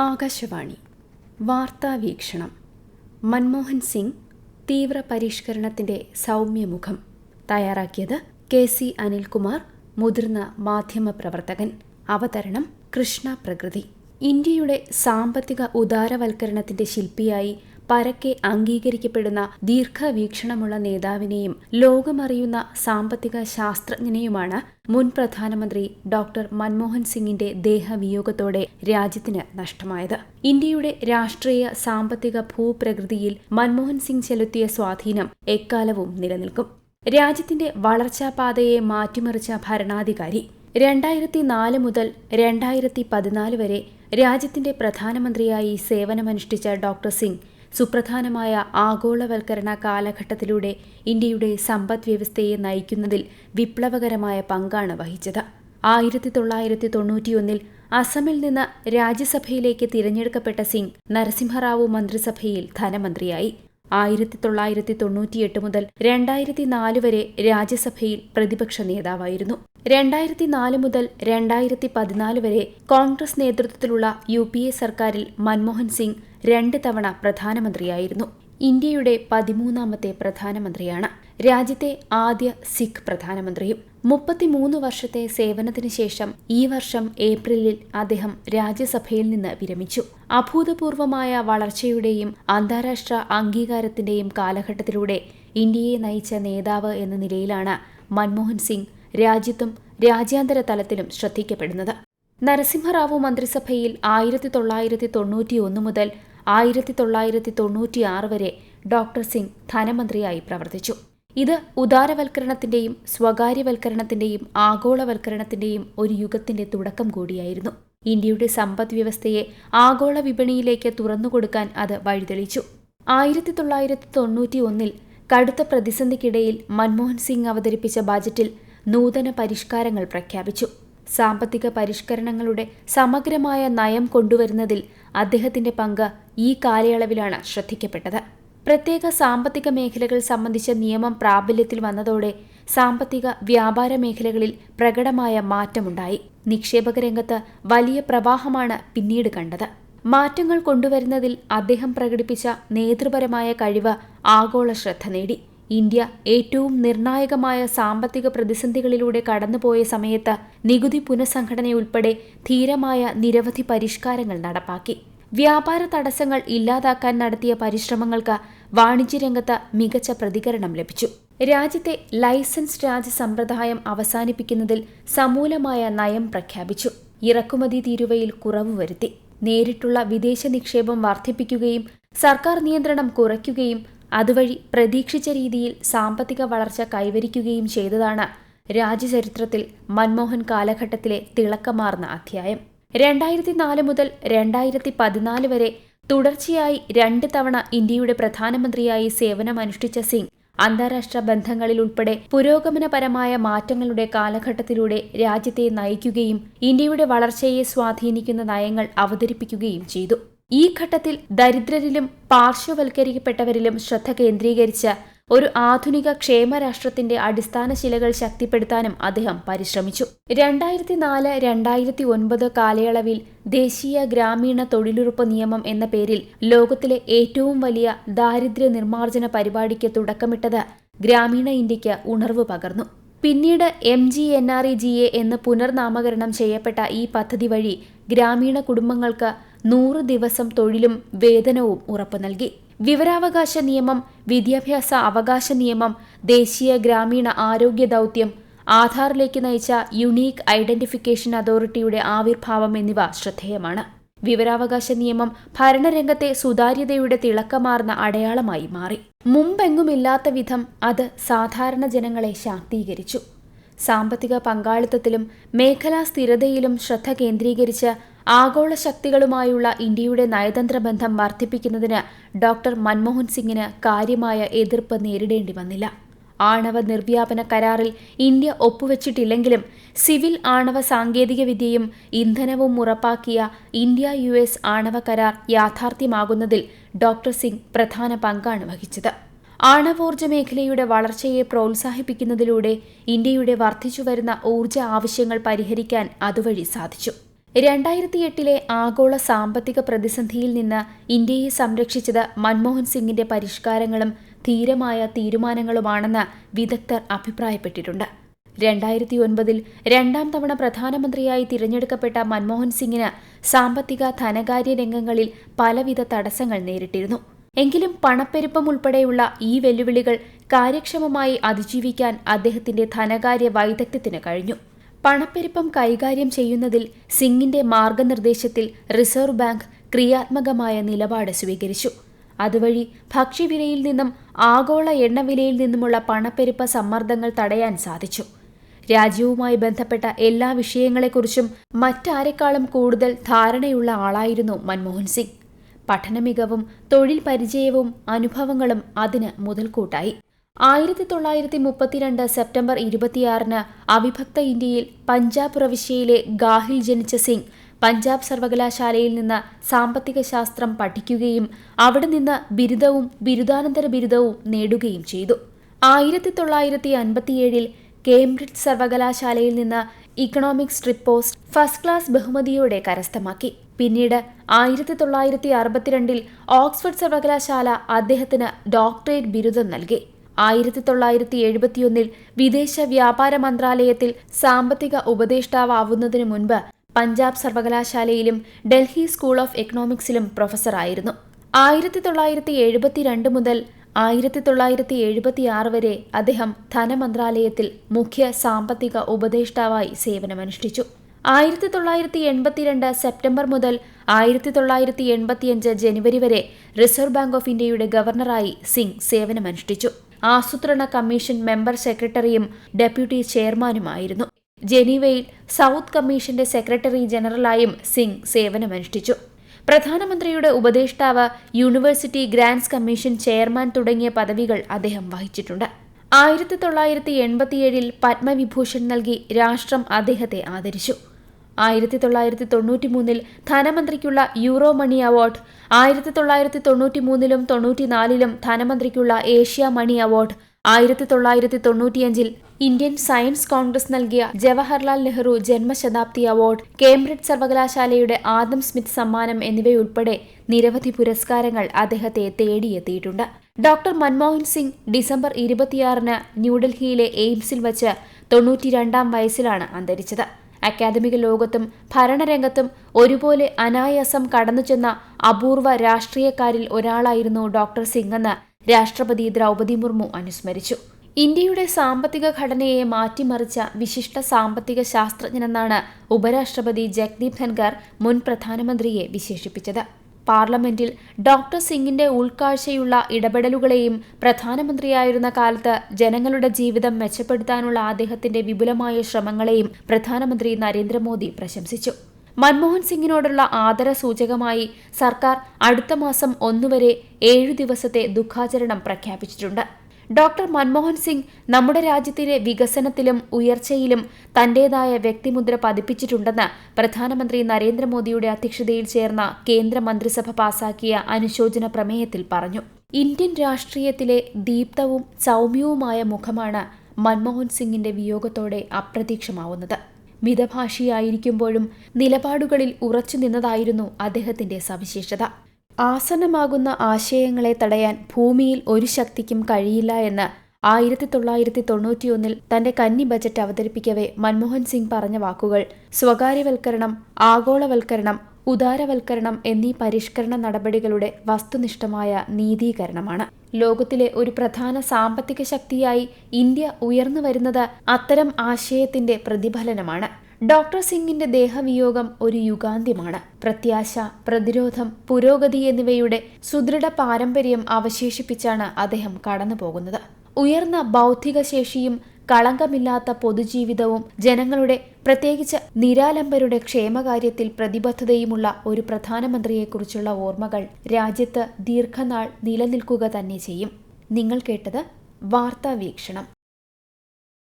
ആകാശവാണി. വാർത്താ വീക്ഷണം. മൻമോഹൻ സിംഗ് തീവ്ര പരിഷ്കരണത്തിന്റെ സൗമ്യമുഖം. തയ്യാറാക്കിയത് കെ സി അനിൽകുമാർ മുതിർന്ന മാധ്യമപ്രവർത്തകൻ. അവതരണം കൃഷ്ണ പ്രകൃതി. ഇന്ത്യയുടെ സാമ്പത്തിക ഉദാരവൽക്കരണത്തിന്റെ ശില്പിയായി പരക്കെ അംഗീകരിക്കപ്പെടുന്ന ദീർഘവീക്ഷണമുള്ള നേതാവിനെയും ലോകമറിയുന്ന സാമ്പത്തിക ശാസ്ത്രജ്ഞനെയുമാണ് മുൻ പ്രധാനമന്ത്രി ഡോക്ടർ മൻമോഹൻ സിംഗിന്റെ ദേഹവിയോഗത്തോടെ രാജ്യത്തിന് നഷ്ടമായത്. ഇന്ത്യയുടെ രാഷ്ട്രീയ സാമ്പത്തിക ഭൂപ്രകൃതിയിൽ മൻമോഹൻ സിംഗ് ചെലുത്തിയ സ്വാധീനം എക്കാലവും നിലനിൽക്കും. രാജ്യത്തിന്റെ വളർച്ചാപാതയെ മാറ്റിമറിച്ച ഭരണാധികാരി രണ്ടായിരത്തി നാല് മുതൽ രണ്ടായിരത്തി പതിനാല് വരെ രാജ്യത്തിന്റെ പ്രധാനമന്ത്രിയായി സേവനമനുഷ്ഠിച്ച ഡോക്ടർ സിംഗ് സുപ്രധാനമായ ആഗോളവൽക്കരണ കാലഘട്ടത്തിലൂടെ ഇന്ത്യയുടെ സമ്പദ് വ്യവസ്ഥയെ നയിക്കുന്നതിൽ വിപ്ലവകരമായ പങ്കാണ് വഹിച്ചത്. ആയിരത്തി തൊള്ളായിരത്തി തൊണ്ണൂറ്റിയൊന്നിൽ അസമിൽ നിന്ന് രാജ്യസഭയിലേക്ക് തിരഞ്ഞെടുക്കപ്പെട്ട സിംഗ് നരസിംഹറാവു മന്ത്രിസഭയിൽ ധനമന്ത്രിയായി. ആയിരത്തി തൊള്ളായിരത്തി തൊണ്ണൂറ്റിയെട്ട് മുതൽ രണ്ടായിരത്തി നാല് വരെ രാജ്യസഭയിൽ പ്രതിപക്ഷ നേതാവായിരുന്നു. രണ്ടായിരത്തി നാല് മുതൽ രണ്ടായിരത്തി പതിനാല് വരെ കോൺഗ്രസ് നേതൃത്വത്തിലുള്ള യു പി എ സർക്കാരിൽ മൻമോഹൻ സിംഗ് രണ്ട് തവണ പ്രധാനമന്ത്രിയായിരുന്നു. ഇന്ത്യയുടെ പതിമൂന്നാമത്തെ പ്രധാനമന്ത്രിയാണ്. രാജ്യത്തെ ആദ്യ സിഖ് പ്രധാനമന്ത്രിയും. മുപ്പത്തിമൂന്ന് വർഷത്തെ സേവനത്തിന് ശേഷം ഈ വർഷം ഏപ്രിലിൽ അദ്ദേഹം രാജ്യസഭയിൽ നിന്ന് വിരമിച്ചു. അഭൂതപൂർവമായ വളർച്ചയുടെയും അന്താരാഷ്ട്ര അംഗീകാരത്തിന്റെയും കാലഘട്ടത്തിലൂടെ ഇന്ത്യയെ നയിച്ച നേതാവ് എന്ന നിലയിലാണ് മൻമോഹൻ സിംഗ് രാജ്യത്തും രാജ്യാന്തര തലത്തിലും ശ്രദ്ധിക്കപ്പെടുന്നത്. നരസിംഹറാവു മന്ത്രിസഭയിൽ ആയിരത്തി തൊള്ളായിരത്തി തൊണ്ണൂറ്റിയൊന്ന് മുതൽ ആയിരത്തി തൊള്ളായിരത്തി തൊണ്ണൂറ്റിയാറ് വരെ ഡോക്ടർ സിംഗ് ധനമന്ത്രിയായി പ്രവർത്തിച്ചു. ഇത് ഉദാരവൽക്കരണത്തിന്റെയും സ്വകാര്യവൽക്കരണത്തിന്റെയും ആഗോളവൽക്കരണത്തിന്റെയും ഒരു യുഗത്തിന്റെ തുടക്കം കൂടിയായിരുന്നു. ഇന്ത്യയുടെ സമ്പദ് വ്യവസ്ഥയെ ആഗോള വിപണിയിലേക്ക് തുറന്നുകൊടുക്കാൻ അത് വഴിതെളിച്ചു. ആയിരത്തി തൊള്ളായിരത്തി തൊണ്ണൂറ്റി ഒന്നിൽ കടുത്ത പ്രതിസന്ധിക്കിടയിൽ മൻമോഹൻ സിംഗ് അവതരിപ്പിച്ച ബജറ്റിൽ നൂതന പരിഷ്കാരങ്ങൾ പ്രഖ്യാപിച്ചു. സാമ്പത്തിക പരിഷ്കരണങ്ങളുടെ സമഗ്രമായ നയം കൊണ്ടുവരുന്നതിൽ അദ്ദേഹത്തിന്റെ പങ്ക് ഈ കാലയളവിലാണ് ശ്രദ്ധിക്കപ്പെട്ടത്. പ്രത്യേക സാമ്പത്തിക മേഖലകൾ സംബന്ധിച്ച നിയമം പ്രാബല്യത്തിൽ വന്നതോടെ സാമ്പത്തിക വ്യാപാര മേഖലകളിൽ പ്രകടമായ മാറ്റമുണ്ടായി. നിക്ഷേപക രംഗത്ത് വലിയ പ്രവാഹമാണ് പിന്നീട് കണ്ടത്. മാറ്റങ്ങൾ കൊണ്ടുവരുന്നതിൽ അദ്ദേഹം പ്രകടിപ്പിച്ച നേതൃപരമായ കഴിവ് ആഗോള ശ്രദ്ധ നേടി. ഇന്ത്യ ഏറ്റവും നിർണായകമായ സാമ്പത്തിക പ്രതിസന്ധികളിലൂടെ കടന്നുപോയ സമയത്ത് നികുതി പുനഃസംഘടനയുൾപ്പെടെ ധീരമായ നിരവധി പരിഷ്കാരങ്ങൾ നടപ്പാക്കി. വ്യാപാര തടസ്സങ്ങൾ ഇല്ലാതാക്കാൻ നടത്തിയ പരിശ്രമങ്ങൾക്ക് വാണിജ്യരംഗത്ത് മികച്ച പ്രതികരണം ലഭിച്ചു. രാജ്യത്തെ ലൈസൻസ് രാജ് സമ്പ്രദായം അവസാനിപ്പിക്കുന്നതിൽ സമൂലമായ നയം പ്രഖ്യാപിച്ചു. ഇറക്കുമതി തീരുവയിൽ കുറവ് വരുത്തി. നേരിട്ടുള്ള വിദേശ നിക്ഷേപം വർദ്ധിപ്പിക്കുകയും സർക്കാർ നിയന്ത്രണം കുറയ്ക്കുകയും അതുവഴി പ്രതീക്ഷിച്ച രീതിയിൽ സാമ്പത്തിക വളർച്ച കൈവരിക്കുകയും ചെയ്തതാണ് രാജ്യചരിത്രത്തിൽ മൻമോഹൻ കാലഘട്ടത്തിലെ തിളക്കമാർന്ന അധ്യായം. രണ്ടായിരത്തി നാല് മുതൽ രണ്ടായിരത്തി പതിനാല് വരെ തുടർച്ചയായി രണ്ട് തവണ ഇന്ത്യയുടെ പ്രധാനമന്ത്രിയായി സേവനമനുഷ്ഠിച്ച സിംഗ് അന്താരാഷ്ട്ര ബന്ധങ്ങളിൽ ഉൾപ്പെടെ പുരോഗമനപരമായ മാറ്റങ്ങളുടെ കാലഘട്ടത്തിലൂടെ രാജ്യത്തെ നയിക്കുകയും ഇന്ത്യയുടെ വളർച്ചയെ സ്വാധീനിക്കുന്ന നയങ്ങൾ അവതരിപ്പിക്കുകയും ചെയ്തു. ഈ ഘട്ടത്തിൽ ദരിദ്രരിലും പാർശ്വവൽക്കരിക്കപ്പെട്ടവരിലും ശ്രദ്ധ കേന്ദ്രീകരിച്ച ഒരു ആധുനിക ക്ഷേമരാഷ്ട്രത്തിന്റെ അടിസ്ഥാന ശിലകൾ ശക്തിപ്പെടുത്താനും അദ്ദേഹം പരിശ്രമിച്ചു. രണ്ടായിരത്തി നാല് രണ്ടായിരത്തി ഒൻപത് കാലയളവിൽ ദേശീയ ഗ്രാമീണ തൊഴിലുറപ്പ് നിയമം എന്ന പേരിൽ ലോകത്തിലെ ഏറ്റവും വലിയ ദാരിദ്ര്യ നിർമ്മാർജന പരിപാടിക്ക് തുടക്കമിട്ടത് ഗ്രാമീണ ഇന്ത്യയ്ക്ക് ഉണർവ് പകർന്നു. പിന്നീട് M G N R E G A എന്ന് പുനർനാമകരണം ചെയ്യപ്പെട്ട ഈ പദ്ധതി വഴി ഗ്രാമീണ കുടുംബങ്ങൾക്ക് നൂറ് ദിവസം തൊഴിലും വേതനവും ഉറപ്പു നൽകി. വിവരാവകാശ നിയമം വിദ്യാഭ്യാസ അവകാശ നിയമം ദേശീയ ഗ്രാമീണ ആരോഗ്യ ദൗത്യം ആധാറിലേക്ക് നയിച്ച യുണീക്ക് ഐഡന്റിഫിക്കേഷൻ അതോറിറ്റിയുടെ ആവിർഭാവം എന്നിവ ശ്രദ്ധേയമാണ്. വിവരാവകാശ നിയമം ഭരണരംഗത്തെ സുതാര്യതയുടെ തിളക്കമാർന്ന അടയാളമായി മാറി. മുമ്പെങ്ങുമില്ലാത്ത വിധം അത് സാധാരണ ജനങ്ങളെ ശാക്തീകരിച്ചു. സാമ്പത്തിക പങ്കാളിത്തത്തിലും മേഖലാ സ്ഥിരതയിലും ശ്രദ്ധ കേന്ദ്രീകരിച്ച് ആഗോള ശക്തികളുമായുള്ള ഇന്ത്യയുടെ നയതന്ത്ര ബന്ധം വർദ്ധിപ്പിക്കുന്നതിന് ഡോക്ടർ മൻമോഹൻ സിംഗിന് കാര്യമായ എതിർപ്പ് നേരിടേണ്ടി വന്നില്ല. ആണവ നിർവ്യാപന കരാറിൽ ഇന്ത്യ ഒപ്പുവച്ചിട്ടില്ലെങ്കിലും സിവിൽ ആണവ സാങ്കേതികവിദ്യയും ഇന്ധനവും ഉറപ്പാക്കിയ ഇന്ത്യ യു എസ് ആണവ കരാർ യാഥാർത്ഥ്യമാകുന്നതിൽ ഡോക്ടർ സിംഗ് പ്രധാന പങ്കാണ് വഹിച്ചത്. ആണവോർജ മേഖലയുടെ വളർച്ചയെ പ്രോത്സാഹിപ്പിക്കുന്നതിലൂടെ ഇന്ത്യയുടെ വർദ്ധിച്ചുവരുന്ന ഊർജ ആവശ്യങ്ങൾ പരിഹരിക്കാൻ അതുവഴി സാധിച്ചു. രണ്ടായിരത്തി എട്ടിലെ ആഗോള സാമ്പത്തിക പ്രതിസന്ധിയിൽ നിന്ന് ഇന്ത്യയെ സംരക്ഷിച്ചത് മൻമോഹൻ സിംഗിന്റെ പരിഷ്കാരങ്ങളും ധീരമായ തീരുമാനങ്ങളുമാണെന്ന് വിദഗ്ധർ അഭിപ്രായപ്പെട്ടിട്ടുണ്ട്. രണ്ടായിരത്തി ഒൻപതിൽ രണ്ടാം തവണ പ്രധാനമന്ത്രിയായി തിരഞ്ഞെടുക്കപ്പെട്ട മൻമോഹൻ സിംഗിന് സാമ്പത്തിക ധനകാര്യ രംഗങ്ങളിൽ പലവിധ തടസ്സങ്ങൾ നേരിട്ടിരുന്നു. എങ്കിലും പണപ്പെരുപ്പം ഉൾപ്പെടെയുള്ള ഈ വെല്ലുവിളികൾ കാര്യക്ഷമമായി അതിജീവിക്കാൻ അദ്ദേഹത്തിന്റെ ധനകാര്യ വൈദഗ്ധ്യത്തിന് കഴിഞ്ഞു. പണപ്പെരുപ്പം കൈകാര്യം ചെയ്യുന്നതിൽ സിംഗിന്റെ മാർഗനിർദ്ദേശത്തിൽ റിസർവ് ബാങ്ക് ക്രിയാത്മകമായ നിലപാട് സ്വീകരിച്ചു. അതുവഴി ഭക്ഷ്യവിലയിൽ നിന്നും ആഗോള എണ്ണവിലയിൽ നിന്നുമുള്ള പണപ്പെരുപ്പ സമ്മർദ്ദങ്ങൾ തടയാൻ സാധിച്ചു. രാജ്യവുമായി ബന്ധപ്പെട്ട എല്ലാ വിഷയങ്ങളെക്കുറിച്ചും മറ്റാരെക്കാളും കൂടുതൽ ധാരണയുള്ള ആളായിരുന്നു മൻമോഹൻ സിംഗ്. പഠനമികവും തൊഴിൽ പരിചയവും അനുഭവങ്ങളും അതിന് മുതൽക്കൂട്ടായി. ആയിരത്തി തൊള്ളായിരത്തി മുപ്പത്തിരണ്ട് സെപ്റ്റംബർ ഇരുപത്തിയാറിന് അവിഭക്ത ഇന്ത്യയിൽ പഞ്ചാബ് പ്രവിശ്യയിലെ ഗാഹിൽ ജനിച്ച സിംഗ് പഞ്ചാബ് സർവകലാശാലയിൽ നിന്ന് സാമ്പത്തിക ശാസ്ത്രം പഠിക്കുകയും അവിടെ നിന്ന് ബിരുദവും ബിരുദാനന്തര ബിരുദവും നേടുകയും ചെയ്തു. ആയിരത്തി തൊള്ളായിരത്തി അൻപത്തിയേഴിൽ കേംബ്രിഡ്ജ് സർവകലാശാലയിൽ നിന്ന് ഇക്കണോമിക്സ് ട്രിപ്പോസ്റ്റ് ഫസ്റ്റ് ക്ലാസ് ബഹുമതിയോടെ കരസ്ഥമാക്കി. പിന്നീട് ആയിരത്തി തൊള്ളായിരത്തി അറുപത്തിരണ്ടിൽ ഓക്സ്ഫോർഡ് സർവകലാശാല അദ്ദേഹത്തിന് ഡോക്ടറേറ്റ് ബിരുദം നൽകി. ആയിരത്തി തൊള്ളായിരത്തി എഴുപത്തിയൊന്നിൽ വിദേശ വ്യാപാര മന്ത്രാലയത്തിൽ സാമ്പത്തിക ഉപദേഷ്ടാവുന്നതിനു മുൻപ് പഞ്ചാബ് സർവകലാശാലയിലും ഡൽഹി സ്കൂൾ ഓഫ് എക്കണോമിക്സിലും പ്രൊഫസറായിരുന്നു. ആയിരത്തി തൊള്ളായിരത്തി എഴുപത്തിരണ്ട് മുതൽ ആയിരത്തി തൊള്ളായിരത്തി എഴുപത്തിയാറ് വരെ അദ്ദേഹം ധനമന്ത്രാലയത്തിൽ മുഖ്യ സാമ്പത്തിക ഉപദേഷ്ടാവായി സേവനമനുഷ്ഠിച്ചു. ആയിരത്തി തൊള്ളായിരത്തി എൺപത്തിരണ്ട് സെപ്റ്റംബർ മുതൽ ആയിരത്തി തൊള്ളായിരത്തി എൺപത്തിയഞ്ച് ജനുവരി വരെ റിസർവ് ബാങ്ക് ഓഫ് ഇന്ത്യയുടെ ഗവർണറായി സിംഗ് സേവനമനുഷ്ഠിച്ചു. ആസൂത്രണ കമ്മീഷൻ മെമ്പർ സെക്രട്ടറിയും ഡെപ്യൂട്ടി ചെയർമാനുമായിരുന്നു. ജനീവയിൽ സൗത്ത് കമ്മീഷന്റെ സെക്രട്ടറി ജനറലായും സിംഗ് സേവനമനുഷ്ഠിച്ചു. പ്രധാനമന്ത്രിയുടെ ഉപദേഷ്ടാവ് യൂണിവേഴ്സിറ്റി ഗ്രാന്റ്സ് കമ്മീഷൻ ചെയർമാൻ തുടങ്ങിയ പദവികൾ അദ്ദേഹം വഹിച്ചിട്ടുണ്ട്. ആയിരത്തി തൊള്ളായിരത്തി എൺപത്തിയേഴിൽ പത്മവിഭൂഷൺ നൽകി രാഷ്ട്രം അദ്ദേഹത്തെ ആദരിച്ചു. ആയിരത്തി തൊള്ളായിരത്തി തൊണ്ണൂറ്റി മൂന്നിൽ ധനമന്ത്രിക്കുള്ള യൂറോ മണി അവാർഡ് ആയിരത്തി തൊള്ളായിരത്തി തൊണ്ണൂറ്റി മൂന്നിലും തൊണ്ണൂറ്റിനാലിലും ധനമന്ത്രിക്കുള്ള ഏഷ്യ മണി അവാർഡ് ആയിരത്തി തൊള്ളായിരത്തി തൊണ്ണൂറ്റിയഞ്ചിൽ ഇന്ത്യൻ സയൻസ് കോൺഗ്രസ് നൽകിയ ജവഹർലാൽ നെഹ്റു ജന്മശതാബ്ദി അവാർഡ് കേംബ്രിഡ്ജ് സർവകലാശാലയുടെ ആദം സ്മിത്ത് സമ്മാനം എന്നിവയുൾപ്പെടെ നിരവധി പുരസ്കാരങ്ങൾ അദ്ദേഹത്തെ തേടിയെത്തിയിട്ടുണ്ട്. ഡോക്ടർ മൻമോഹൻ സിംഗ് ഡിസംബർ ഇരുപത്തിയാറിന് ന്യൂഡൽഹിയിലെ എയിംസിൽ വച്ച് തൊണ്ണൂറ്റിരണ്ടാം വയസ്സിലാണ് അന്തരിച്ചത്. അക്കാദമിക ലോകത്തും ഭരണരംഗത്തും ഒരുപോലെ അനായാസം കടന്നുചെന്ന അപൂർവ രാഷ്ട്രീയക്കാരിൽ ഒരാളായിരുന്നു ഡോക്ടർ സിംഗ് എന്ന് രാഷ്ട്രപതി ദ്രൗപതി മുർമു അനുസ്മരിച്ചു. ഇന്ത്യയുടെ സാമ്പത്തിക ഘടനയെ മാറ്റിമറിച്ച വിശിഷ്ട സാമ്പത്തിക ശാസ്ത്രജ്ഞനെന്നാണ് ഉപരാഷ്ട്രപതി ജഗ്ദീപ് ധൻഖർ മുൻ പ്രധാനമന്ത്രിയെ വിശേഷിപ്പിച്ചത്. പാർലമെന്റിൽ ഡോക്ടർ സിംഗിന്റെ ഉൾക്കാഴ്ചയുള്ള ഇടപെടലുകളെയും പ്രധാനമന്ത്രിയായിരുന്ന കാലത്ത് ജനങ്ങളുടെ ജീവിതം മെച്ചപ്പെടുത്താനുള്ള അദ്ദേഹത്തിന്റെ വിപുലമായ ശ്രമങ്ങളെയും പ്രധാനമന്ത്രി നരേന്ദ്രമോദി പ്രശംസിച്ചു. മൻമോഹൻ സിംഗിനോടുള്ള ആദര സൂചകമായി സർക്കാർ അടുത്ത മാസം ഒന്നുവരെ ഏഴു ദിവസത്തെ ദുഃഖാചരണം പ്രഖ്യാപിച്ചിട്ടുണ്ട്. ഡോക്ടർ മൻമോഹൻ സിംഗ് നമ്മുടെ രാജ്യത്തിന്റെ വികസനത്തിലും ഉയർച്ചയിലും തന്റേതായ വ്യക്തിമുദ്ര പതിപ്പിച്ചിട്ടുണ്ടെന്ന് പ്രധാനമന്ത്രി നരേന്ദ്രമോദിയുടെ അധ്യക്ഷതയിൽ ചേർന്ന കേന്ദ്ര മന്ത്രിസഭ പാസാക്കിയ അനുശോചന പ്രമേയത്തിൽ പറഞ്ഞു. ഇന്ത്യൻ രാഷ്ട്രീയത്തിലെ ദീപ്തവും സൗമ്യവുമായ മുഖമാണ് മൻമോഹൻ സിംഗിന്റെ വിയോഗത്തോടെ അപ്രത്യക്ഷമാവുന്നത്. മിതഭാഷിയായിരിക്കുമ്പോഴും നിലപാടുകളിൽ ഉറച്ചു നിന്നതായിരുന്നു അദ്ദേഹത്തിന്റെ സവിശേഷത. ആസന്നമാകുന്ന ആശയങ്ങളെ തടയാൻ ഭൂമിയിൽ ഒരു ശക്തിക്കും കഴിയില്ല എന്ന് ആയിരത്തി തൊള്ളായിരത്തി തൊണ്ണൂറ്റിയൊന്നിൽ തന്റെ കന്നി ബജറ്റ് അവതരിപ്പിക്കവേ മൻമോഹൻ സിംഗ് പറഞ്ഞ വാക്കുകൾ. സ്വകാര്യവൽക്കരണം ആഗോളവൽക്കരണം ഉദാരവൽക്കരണം എന്നീ പരിഷ്കരണ നടപടികളുടെ വസ്തുനിഷ്ഠമായ നീതീകരണമാണ്. ലോകത്തിലെ ഒരു പ്രധാന സാമ്പത്തിക ശക്തിയായി ഇന്ത്യ ഉയർന്നു വരുന്നത് അത്തരം ആശയത്തിന്റെ പ്രതിഫലനമാണ്. ഡോക്ടർ സിംഗിന്റെ ദേഹവിയോഗം ഒരു യുഗാന്ത്യമാണ്. പ്രത്യാശ പ്രതിരോധം പുരോഗതി എന്നിവയുടെ സുദൃഢ പാരമ്പര്യം അവശേഷിപ്പിച്ചാണ് അദ്ദേഹം കടന്നുപോകുന്നത്. ഉയർന്ന ബൗദ്ധിക ശേഷിയും കളങ്കമില്ലാത്ത പൊതുജീവിതവും ജനങ്ങളുടെ പ്രത്യേകിച്ച് നിരാലംബരുടെ ക്ഷേമകാര്യത്തിൽ പ്രതിബദ്ധതയുമുള്ള ഒരു പ്രധാനമന്ത്രിയെക്കുറിച്ചുള്ള ഓർമ്മകൾ രാജ്യത്ത് ദീർഘനാൾ നിലനിൽക്കുക തന്നെ ചെയ്യും. നിങ്ങൾ കേട്ടത് വാർത്താ വീക്ഷണം.